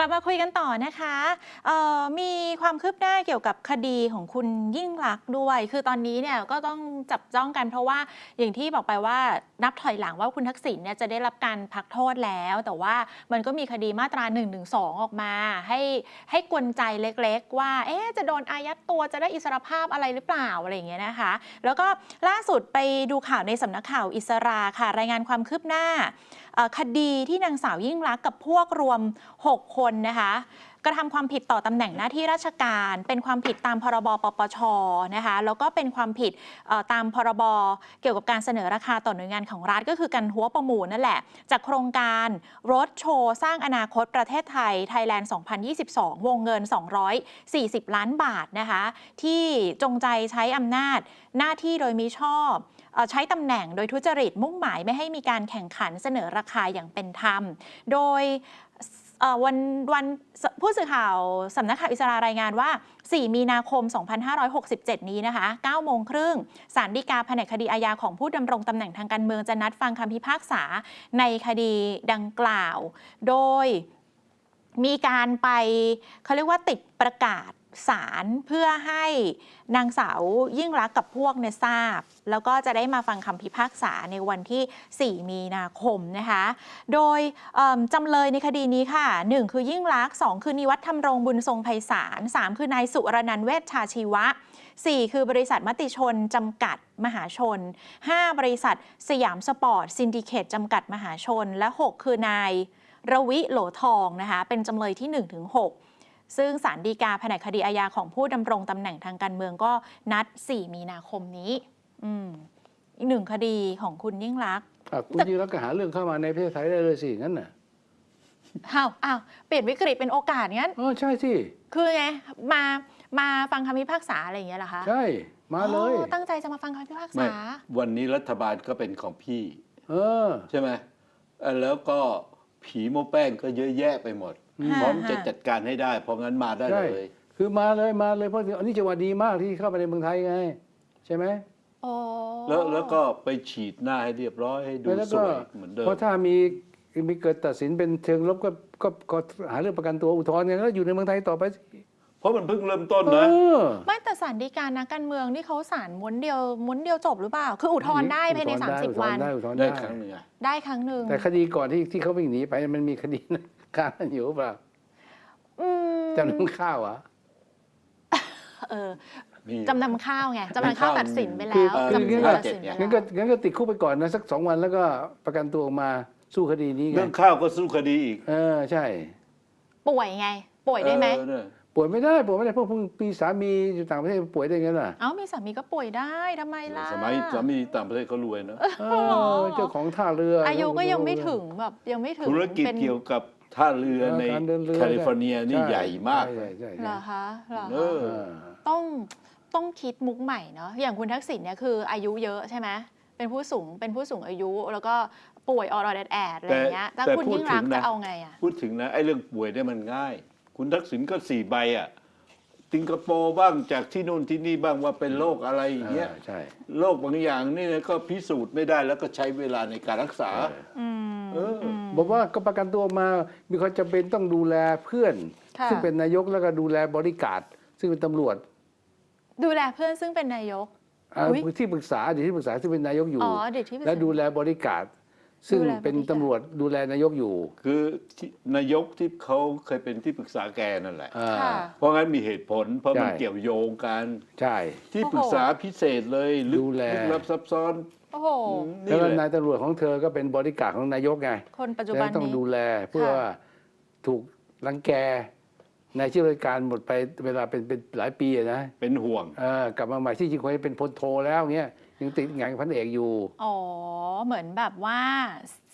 ลับมาคุยกันต่อนะคะมีความคืบหน้าเกี่ยวกับคดีของคุณยิ่งลักษณ์ด้วย คือตอนนี้เนี่ยก็ต้องจับจ้องกันเพราะว่าอย่างที่บอกไปว่านับถอยหลังว่าคุณทักษิณเนี่ยจะได้รับการพักโทษแล้ว แต่ว่ามันก็มีคดีมาตรา1นึออกมา ให้ให้กวนใจเล็กๆ ว่าเอ๊ะจะโดนอายัดตัวจะได้อิสรภาพอะไรหรือเปล่าอะไรอย่างเงี้ยนะคะ แล้วก็ล่าสุดไปดูข่าวในสำนักข่าวอิสราค่ะ รายงานความคืบหน้าคดีที่นางสาวยิ่งรักษณ์กับพวกรวม 6 คนนะคะกระทำความผิดต่อตำแหน่งหน้าที่ราชการ เป็นความผิดตามพรบปปชนะคะแล้วก็เป็นความผิดตามพรบเกี่ยวกับการเสนอราคาต่อหน่วยงานของรัฐก็คือการหัวประมูลนั่นแหละ จากโครงการรถโชว์ สร้างอนาคตประเทศไทยไทยแลนด์ 2022 วงเงิน 240 ล้านบาทนะคะที่จงใจใช้อำนาจหน้าที่โดยมิชอบใช้ตำแหน่งโดยทุจริตมุ่งหมายไม่ให้มีการแข่งขันเสนอราคาอย่างเป็นธรรม โดย วันวันผู้สื่อข่าวสำนักข่าวอิสรารายงานว่า 4 มีนาคม 2567 นี้นะคะ9โมงครึ่งศาลฎีกาแผนกคดีอาญาของผู้ดำรงตำแหน่งทางการเมืองจะนัดฟังคำพิพากษาในคดีดังกล่าว โดยมีการไปเขาเรียกว่าติดประกาศ ศาลเพื่อให้นางสาวยิ่งรักกับพวกเนี่ยทราบ แล้วก็จะได้มาฟังคำพิพากษาในวันที่ 4 มีนาคมนะคะ โดยจำเลยในคดีนี้ค่ะ 1 คือยิ่งรัก 2 คือนิวัฒน์ธรรมรงบุญทรงไพศาล 3 คือนายสุรนันเวชชาชีวะ 4 คือบริษัทมติชน จำกัดมหาชน 5 บริษัทสยามสปอร์ตซินดิเคตจำกัดมหาชน และ 6 คือนายระวิโหลทองนะคะเป็นจำเลยที่ 1-6ถึง6 ซึ่งสารดีกาแผนกคดีอาญาของผู้ดำรงตำแหน่งทางการเมืองก็นัด 4 มีนาคมนี้ อืมอีกหนึ่งคดีของคุณยิ่งรักษณ์อะคุณยิ่งรักษณ์ก็หาเรื่องเข้ามาในประเทศไทยได้เลยสิงั้นน่ะอ้าวอ้าวเปลี่ยนวิกฤตเป็นโอกาสงั้น อ๋อใช่สิคือไงมามาฟังคำพิพากษาอะไรอย่างเงี้ยเหรอคะใช่มาเลยอ๋อตั้งใจจะมาฟังคำพิพากไม่ษา วันนี้รัฐบาลก็เป็นของพี่ เออ ใช่ไหมเอ่อแล้วก็ผีโมแป้งก็เยอะแยะไปหมดฮะ พร้อมจะฮะจัดการให้ได้เพราะงั้นมาได้ใช่ เลย คือมาเลยมาเลยเพราะอันนี้จังหวะดีมากที่เข้ามาในเมืองไทยไง ใช่ไหมโอ้แล้วแล้วก็ไปฉีดหน้าให้เรียบร้อยให้ดูแล้วสก็วยเหมือนเดิม เพราะถ้ามีมีเกิดตัดสินเป็นเชิงลบก็ก็ก็หาเรื่องประกันตัวอุทธรณ์ไงแล้วอยู่ในเมืองไทยต่อไปสิเพราะมันเพิ่งเริ่มต้นเอนะอไม่แต่สารดีการนักการเมืองนี่เขาสารม้วนเดียวม้วนเดียวจบหรือเปล่า คืออุทธรณ์ได้ภายใน อุทธรณ์ได้30 วันอุทธรณ์ได้ได้ครั้งหนึ่งอะ ได้ครั้งหนึ่งแต่คดีก่อนที่ที่เขาวิ่งหนีไปมันมีคดีนะ ค้างกันอยู่เปล่าอืมจำนำข้าวอะเออมีจำนำข้าวไงจำนำข้าวตัดสินไปคือแล้วเออจำคืนำอข้าวตัดสินไปงั้นแล้ก็วงั้นก็ติดคุกไปก่อนนะ สักสองวันแล้วก็ประกันตัวออกมาสู้คดีนี้ไงเรื่องข้าวก็สู้คดีอีกเออใช่ ป่วยไง ป่วยได้ไหมเออเนี่ยป่วยไม่ได้ป่วยไม่ได้เพราะเพิ่งปีสามีอยู่ต่างประเทศป่วยได้ไงล่ะเอ้ามีสามีก็ป่วยได้ทำไมล่ะ สมัยสามีต่างประเทศเขารวยเนอะเออเจ้าของท่าเรืออาอายุก็ยังไม่ถึงแบบยังไม่ถึงธุรกิจเป็น เกี่ยวกับ ท่าเรือในการเดินเรือแคลิฟอร์เนียนี่ใหญ่มาก ใช่ใช่เหรใช่อคะเหรอเอคะอเออต้องต้องคิดมุกใหม่เนาะอย่างคุณทักษิณเนี่ยคืออายุเยอะใช่ไหมเป็นผู้สูงเป็นผู้สูงอายุแล้วก็ป่วยออดแอดๆอะไรอย่างเงี้ยแต่ถ้าแต่คุณพูดยิ่งรักษถึณ์งนะ จะเอาไงอะ พูดถึงนะไอ้เรื่องป่วยเนี่ยมันง่าย คุณทักษิณก็สี่ใบอะสิงคโปร์บ้างจากที่นู่นที่นี่บ้างว่าเป็นโรคอะไรอย่างเงี้ยอ่าใช่ โรคบางอย่างนี่นะก็พิสูจน์ไม่ได้แล้วก็ใช้เวลาในการรักษาอืมเอออืม บอกว่าก็ประกันตัวมามีความจำเป็นต้องดูแลเพื่อน ค่ะ ซึ่งเป็นนายกแล้วก็ดูแลบริการดซึ่งเป็นตำรวจดูแลเพื่อนซึ่งเป็นนายก อ่าอุ๊ย ที่ปรึกษาอดีตที่ปรึกษาซึ่งเป็นนายกอยู่ อ๋อเด็กที่ปรึกษาและดูแลบริการด ซึ่งดูแลเป็นบริการตำรวจดูแลนายกอยู่ คือที่นายกที่เขาเคยเป็นที่ปรึกษาแกนั่นแหละ อ่าค่ะเพราะงั้นมีเหตุผลเพราะมันใช่ เกี่ยวโยงกัน ใช่ ที่ปรึกษาพิเศษเลยลึกดูแล ลึกลับซับซ้อนโอ้โห นี่แล้วก็แหนาละยตำรวจของเธอก็เป็นบริการดของนายกไงคนปัจจุแล้บัวนต้องนี้ ดูแลเพื่อค่ะ ว่าถูกรังแกในชื่อราชการหมดไปเวลาเป็นเป็นหลายปีอะนะเป็นห่วง เออกลับมาใหม่ที่จริงควรจะเป็นพลโทแล้วเงี้ย ยังติดงานพันเอกอยู่ อ๋อ เหมือนแบบว่า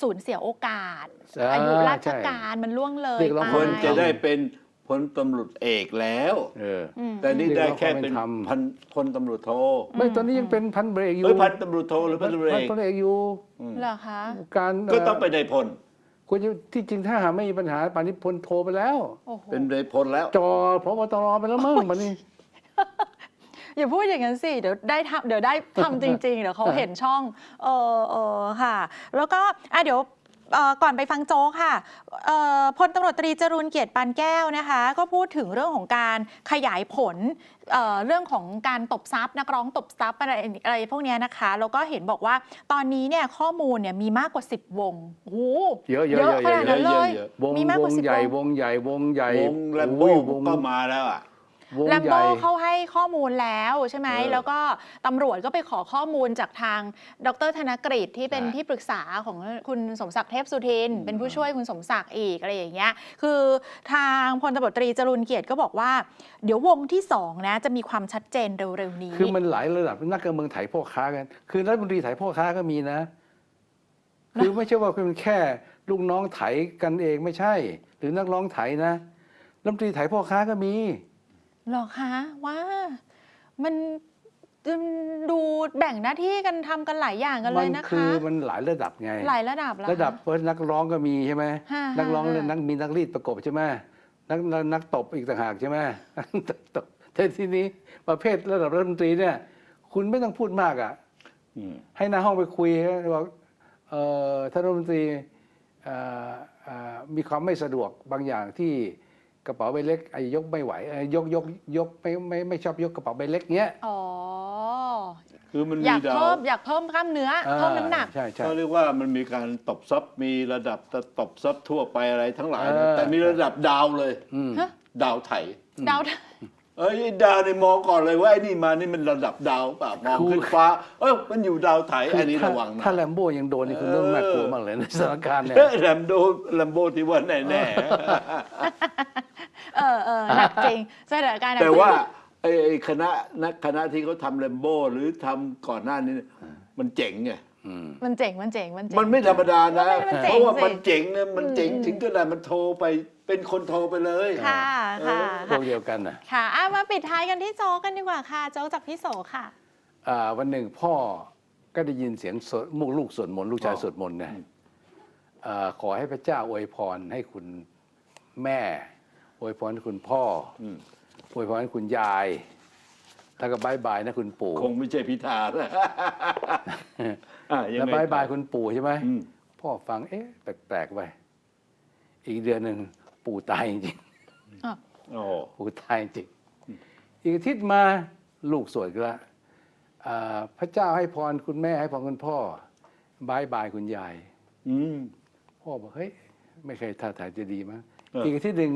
สูญเสียโอกาสอ่าอายุราชใช่การมันล่วงเลยเรียกร้องไปคนจะได้เป็นพลตำรวจเอกแล้ว เออ อืม แต่นี่ได้แค่เป็นเรียกร้องความเป็นธรรม พันพลตำรวจโทไม่ตอนนี้ยังเป็นพันเบรกอยู่เอ้ยพันตำรวจโทหรือพันตำรวจเอกพันเอกอยู่เหรอคะ การก็ต้องไปนายพลควรจะที่จริงถ้าหากไม่มีปัญหาป่านนี้พลโทไปแล้ว โอ้โห เป็นนายพลแล้ว จอพบตรไปแล้วมั้งมันนี่ อย่าพูดอย่างนั้นสิเดี๋ยวได้ทำเดี๋ยวได้ทำจริงๆเดี๋ยวเขาเห็นช่องเออเออค่ะ แล้วก็อะเดี๋ยวเอ่อก่อนไปฟังโจ๊กค่ะเอ่อพลตำรวจตรีจรูนเกียรติปานแก้วนะคะ ก็พูดถึงเรื่องของการขยายผลเอ่อเรื่องของการตบทรัพย์นักร้องตบทรัพย์อะไรอะไรพวกเนี้ยนะคะ แล้วก็เห็นบอกว่าตอนนี้เนี่ยข้อมูลเนี่ยมีมากกว่า 10 วงโอ้โหเยอะๆเยอะๆขนาดนั้นเลยเยอะวงมีมากวกว่างสิบใหญ่ววงงใหญ่วงใหญ่วงแลมโบอุ้ยวงก็มาแล้วอะ วงแลมใหโบญ่ เขาให้ข้อมูลแล้วใช่ไหม เออแล้วก็ตำรวจก็ไปขอข้อมูลจากทางดรธนกฤษที่เป็นใช่ที่ปรึกษาของคุณสมศักดิ์เทพสุทินเป็นผู้ช่วยคุณสมศักดิ์อีกอะไรอย่างเงี้ย คือทางพลตำรวจตรีจรุนเกียรติก็บอกว่า เดี๋ยววงที่สองนะจะมีความชัดเจนเร็วๆนี้ คือมันหลายระดับนักการเมืองไถพ่อค้ากัน คือรัฐมนตรีไถพ่อค้าก็มีนะ คือไม่ใช่ว่าเป็นแค่ลูกน้องไถกันเองไม่ใช่ หรือนักร้องไถนะรัฐมนตรีไถพ่อค้าก็มี หรอคะว่ามันมันดูแบ่งหน้าที่กันทำกันหลายอย่างกันเลมัยนะคืคะอมันหลายระดับไง หลายระดับแล้วระดับนักร้องก็มีใช่ไหมฮะนักร้องฮะเนี่ยนักมีนักรีดประกบใช่ไหมนักนักนักตบอีกต่างหากใช่ไหมตบแต่ทีนี้ประเภทระดับรัฐมนตรีเนี่ย คุณไม่ต้องพูดมากอะ อืมให้หน้าห้องไปคุยบอกเอ่อท่านรัฐมนตรีเอ่อเอ่อมีความไม่สะดวกบางอย่างที่ กระเป๋าใบเล็กไอ้ยกไม่ไหวเอ่อยกยกยกไม่ไม่ไม่ชอบยกกระเป๋าใบเล็กเงี้ยอ๋อ คือมันอมียากดาวเพิ่มอยากเพิ่มกล้ามเนื้อ เพิ่มน้ำหนักใช่ใช่ เขาเรียกว่ามันมีการตบซับมีระดับตบซับทั่วไปอะไรทั้งหลายนะเออ แต่มีระดับดาวเลย อืม ฮะ ดาวไถ ดาวเอ้ยดาวในยมองก่อนเลยว่าไอ้นี่มานี่มันระดับดาวเปล่ามองขึ้นฟ้า เอ้ยมันอยู่ดาวไถอันนี้ถ้าระวังนะ ถ้าแลมโบ้ยังโดนนี่คุณต้องน่ากลัวมากเลยในสถานการณ์เนี่ยเฮ้ยแลมโดแลมโบที่ว่าแน่แน่ เออเออหนักจริงสถานการณ์หนักแต่ว่าไอ้ไอ้คณะนักคณะที่เขาทำแลมโบหรือทำก่อนหน้านี้เนี่ยมันเจ๋งไง อืม มันเจ๋งมันเจ๋งมันเจ๋ง มันไม่ธรรมดานะ มันเจ๋งเพราะว่าสิมันเจ๋งนะมันเจ๋งอืม ถึงขนาดมันโทรไปเป็นคนโทรไปเลย ค่ะค่ะพวกเดียวกันนะค่ะอะมาปิดท้ายกันที่โจ๊กกันดีกว่าค่ะ โจ๊กจากพี่โสค่ะ อ่าวันหนึ่งพ่อก็ได้ยินเสียงสวดมุกลูกสวดมนต์ลูกชายอ๋อ สวดมนต์นะอ่าขอให้พระเจ้าอวยพรให้คุณแม่ อวยพรให้คุณพ่ออืมอวยพรให้คุณยายแล้วก็บายบายนะคุณปู่คงไม่ใช่พิธานะอะยังแล้วไง บายบายต่อคุณปู่ใช่ไหมอืม พ่อฟังเอ๊ะแปลกๆไปอีกเดือนหนึ่งปู่ตายจริงโอ้ๆปู่ตายจริงอีกอาทิตย์มาลูกสวดอีกแล้วอ่าพระเจ้าให้พรคุณแม่ให้พรคุณพ่อบายบายคุณยาย อืม พ่อบอกเฮ้ยไม่เคยท่าทางจะดีมั้งเอออี อีกอาทิตย์หนึ่ง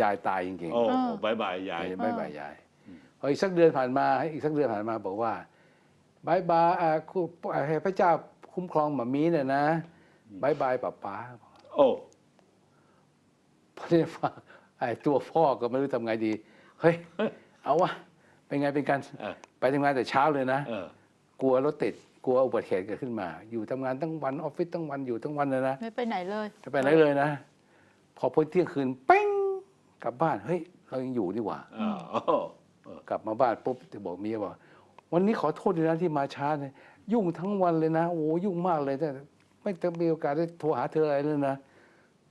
ยายตายจริงโอ้อ่าบายบายยายๆบายบายยายพออีกสักเดือนผ่านมาอีกสักเดือนผ่านมาบอกว่าบายบายอ่าคุณอ่าให้พระเจ้าคุ้มครองหมามีเนี่ยนะบายบายป้าป๋าโอ้ พอได้ฟังไอ้ตัวพ่อก็ไม่รู้ทำไงดี เฮ้ย เอาวะเป็นไงเป็นกันเออ ไปทำงานแต่เช้าเลยนะ เออกลัวรถติดกลัวอุบัติเหตุเกิดขึ้นมา อยู่ทำงานทั้งวันออฟฟิศทั้งวันอยู่ทั้งวันเลยนะ ไม่ไปไหนเลย จะไปไหนเลยนะ พอพ้นเที่ยงคืนเป้ง กลับบ้านเฮ้ยเรายังอยู่ดีหว่าอ๋อกลับมาบ้านปุ๊บจะบอกเมียบอกวันนี้ขอโทษด้วยนะที่มาช้าเนี่ยยุ่งทั้งวันเลยนะโอ้ยุ่งมากเลยแต่ไม่จะมีโอกาสได้โทรหาเธออะไรเลยนะ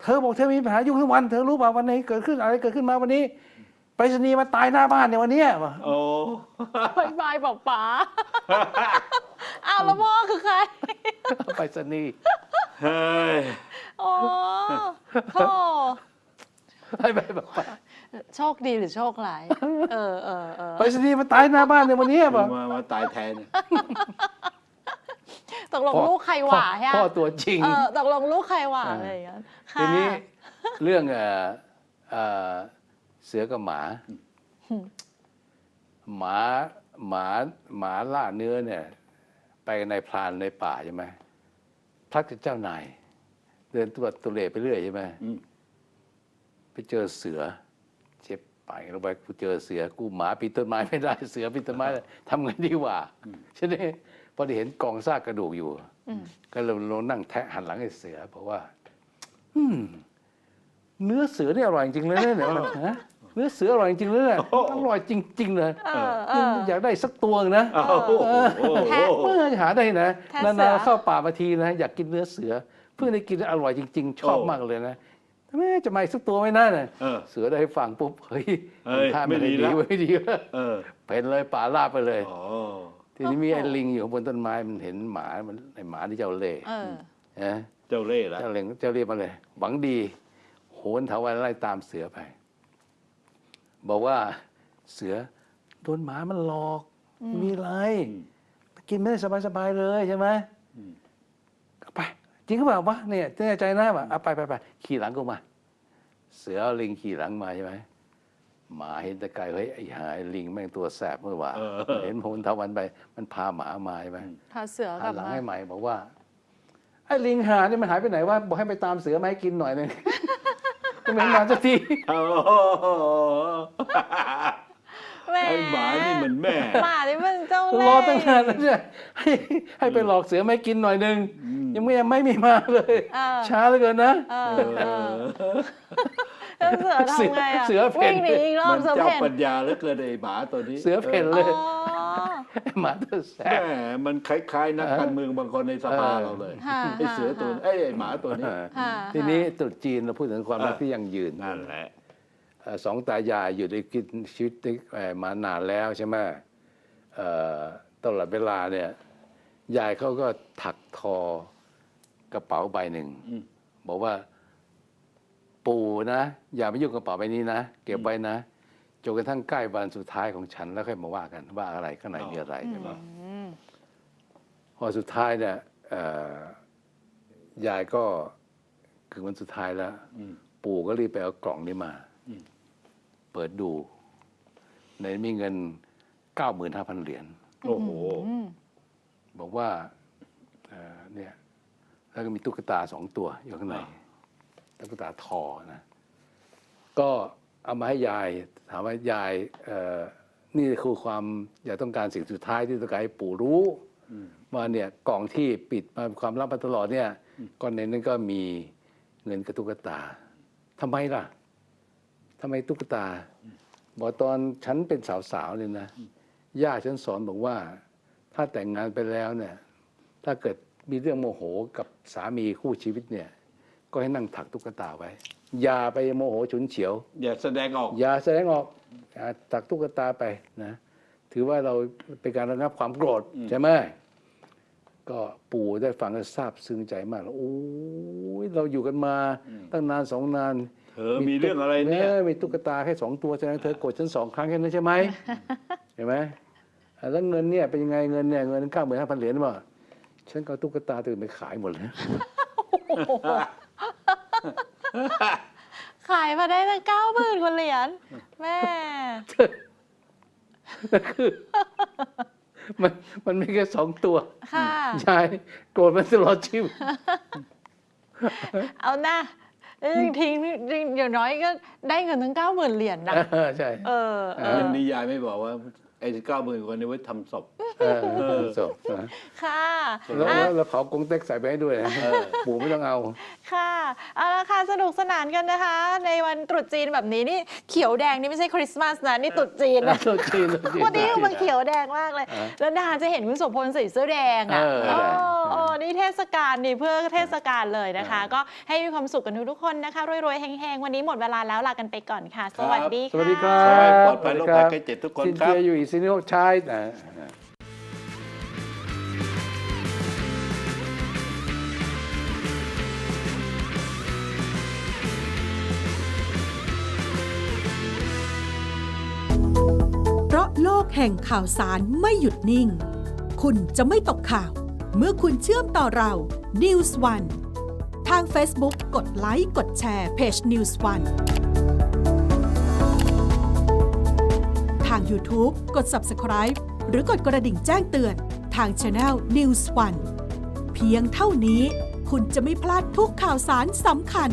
เธอบอกเธอมีปัญหายุ่งทั้งวัน เธอรู้ป่าวันไหนเกิดขึ้นอะไรเกิดขึ้นมาวันนี้ไปรษณีย์มาตายหน้าบ้านในยวันเนี้ยบอกโอ้ บายบายบอกป๋าอ้าวแล้วพ่อคือใคร ไปรษณีย์เฮ้ยโอ้พ่อ ไปไปบอกว่าโชคดีหรือโชคร้าย เออเออเออไปรษณีย์มาตายหน้าบ้านในวันเนี้ยบอกมามาตายแทนตกลงลูกใครหว่าใช่ไหมพ่อตัวจริง เออตกลงลูกใครหว่าเออออะไรอย่างเงี้ยค่ะ ทีนี้เรื่องเอ่อเอ่อเสือกับหมาหมาหมาหมาล่าเนื้อเนี่ย ไปในพรานในป่าใช่ไหมพลัดกับเจ้านาย เดินตรวจตุเลไปเรื่อยใช่ไหมอืม ไปเจอเสือ เจ็บไปลงไปกูเจอเสือกูหมาปีนต้นไม้ไม่ได้เสือปีนต้นไม้ได้ทำไงดีวะใช่ไหมพอได้เห็นกองซากกระดูกอยู่อืมก็เลยลงนั่งแทะหันหลังให้เสือบอกว่า อืมเนื้อเสือนี่อร่อยจริงเลยเนี่ยมันฮะเนื้อเสืออร่อยจริงเลยเนี่ยอร่อยจริง ๆ เลยเออเอออยากได้สักตัวนะโอ้โหแทะเมื่อหาได้นะแทะเสือนานๆเข้าป่ามาทีนะ อยากกินเนื้อเสือ เพิ่งได้กินอร่อยจริง ๆ ชอบมากเลยนะ แม่จะมาอีกสักตัวไหม่น่าน่ะเออ เสือได้ฟังปุ๊บเฮ้ยเฮ้ยท่าไม่ไม่ดีดีแล้วไม่ดีแล้วเออเป็นเลยป่าลาบไปเลย อ๋อทีนี้มีไอ้ลิงอยู่บนต้นไม้มันเห็นหมามันไอ้หมาที่เจ้าเล่ห์เออ นะเจ้าเล่ห์ละเจ้าเล่งเจ้าเรียกมาเลย หวังดี โหนเถาวันไล่ตามเสือไป บอกว่าเสือโดนหมามันหลอกไม่มีไรกินไม่ได้สบายๆเลยใช่ไหมอืมเอาไป จริงหรือเปล่าวะเนี่ยแน่ใจนะว่าเอาไปไปไปขี่หลังกูมา เสือเอาลิงขี่หลังมาใช่ไหมหมาเห็นแตะไกลเฮ้ยไอ้หายลิงแม่งตัวแสบเมื่อวานเออเห็นโหนเถาวันไป มันพาหมามาใช่ไหมพาเสือกหัลันบหลังมาให้ใหม่บอกว่าไอ้ลิงหานี่มันหายไปไหนวะบอกให้ไปตามเสือมาให้กินหน่อยหนึงก็ไม่เห็นมาสักทีโอ้โห แม่ไอ้หมานี่เหมือนแม่ หมานี่มันเจ้ารเล่อห์ตั้งนานแล้วเนี่ยให้ให้ไปหลอกเสือมาให้กินหน่อยหนึง อืม ยังไม่ยังไม่มีมาเลย เออ ช้าเหลือเกินนะ เออเอเอออแล้วเสือทำไงอะเสือเพ่น วิ่งหนีอีกรอมับนเสือเจ้าเพ่นปัญญาเหลือเกินไอ้หมาตัวนี้เสือเพ่นเลย อ๋อ หมาตัวแสแหบ มมันคล้ายๆ นักการเมืองบางคนในสภาเออ เราเลยค่ะไอ้เสือตัวไอ้ยไอ้หมาตัวนี้ค่ะทีนี้ตรุษจีนเราพูดถึงความรักเออที่ยั่งยืน นั่นแหละเอ่อ สองตายายอยู่ด้วยกินชีวิตได้เอ่อมานานแล้วใช่ไหมเอ่อตลอดเวลาเนี่ยยายเขาก็ถักทอกระเป๋าใบหนึ่งอืมบอกว่า ปู่นะ อย่าไปยุ่งกระเป๋าใบนี้นะ เก็บไว้นะจนกระทั่งใกล้วันสุดท้ายของฉันแล้วค่อยมาว่ากัน ว่าอะไรข้างในมีอะไรใช่ไหมอืมพอสุดท้ายเนี่ยเอ่อยายก็คือวันสุดท้ายแล้วอืมปู่ก็รีบไปเอากล่องนี้มาอืม เปิดดูในมีเงินเก้าหมื่นห้าพันเหรียญโอ้โหอืมบอกว่าเอ่อเนี่ย แล้วก็มีตุ๊กตาสองตัวอยู่ข้างในอ่าตุ๊กตาทอนะ ก็เอามาให้ยาย ถามว่ายายเอ่อนี่คือความอยากต้องการสิ่งสุดท้ายที่ต้องการให้ปู่รู้อืมว่าเนี่ยกล่องที่ปิดมาเป็นความลับมาตลอดเนี่ยก้อนในนั้นก็มีเงินกับตุ๊กตาทำไมล่ะ ทำไมตุ๊กตา บอกตอนฉันเป็นสาวๆเนี่ยนะย่าฉันสอนบอกว่า ถ้าแต่งงานไปแล้วเนี่ย ถ้าเกิดมีเรื่องโมโหกับสามีคู่ชีวิตเนี่ย ก็ให้นั่งถักตุ๊กตาไว้ อย่าไปโมโหฉุนเฉียว อย่าแสดงออก อย่าแสดงออกอ่าตักตุ๊กตาไปนะ ถือว่าเราเป็นการระงับความโกรธอืมใช่ไหมก็ปู่ได้ฟังก็ซาบซึ้งใจมากแล้วโอ้ยเราอยู่กันมาตั้งนานสองนาน เธอมีเรื่องอะไรเนี่ยมีตุ๊กตาแค่สองตัวแสดงเธอโกรธฉันสองครั้งแค่นั้นใช่ไหมเห็นไหมอ่าแล้วเงินเนี่ยเป็นยังไงเงินเนี่ยเงินเก้าหมื่นห้าพันเหรียญบ่ฉันก็เอาตุ๊กตาตัวอื่นไปขายหมดเลยขายมาได้ตั้งเก้าหมื่นกว่าเหรียญแม่มันมันมีแค่สองตัวค่ะยายโกรธมันตลอดชีวิตเอาหน้า ทิ้งทิ้งอย่างน้อยก็ได้เงินทั้งเก้าหมื่นเหรียญนะเออใช่เออเอเรื่อองนี้ยายไม่บอกว่าไอ้เก้าหมื่นคนนี้ไว้ทำศพ เออจบนะค่ะแล้วอะ แล้วแล้วเผากงเต็กใส่ไปให้ด้วยนะปู่ไม่ต้องเอา ค่ะเอาละค่ะสนุกสนานกันนะคะ ในวันตรุษจีนแบบนี้นี่เขียวแดงนี่ไม่ใช่คริสต์มาสนะนี่ตรุษจีนนะโทษทีโทษที วันนี้มันเขียวแดงมากเลย เออแล้วนานจะเห็นคุณโสพลใส่เสื้อแดงอะเออโอ้ได้โอ้ นี่เทศกาลนี่เพื่อเทศกาลเลยนะคะเออก็ให้มีความสุขกันทุกๆคนนะคะรวยๆแฮงๆวันนี้หมดเวลาแล้วลากันไปก่อนค่ะ สวัสดีสค่ะวัสดีครัขอให้บปลอดภัยโรคภัยไข้เจ็บทุกคนซินครับเจียอยู่อีกซินิโอชายนะเพราะโลกแห่งข่าวสารไม่หยุดนิ่ง คุณจะไม่ตกข่าว เมื่อคุณเชื่อมต่อเรา News One ทาง Facebook กดไลค์กดแชร์เพจ News One ทาง YouTube กด Subscribe หรือกดกระดิ่งแจ้งเตือนทาง Channel News One เพียงเท่านี้คุณจะไม่พลาดทุกข่าวสารสำคัญ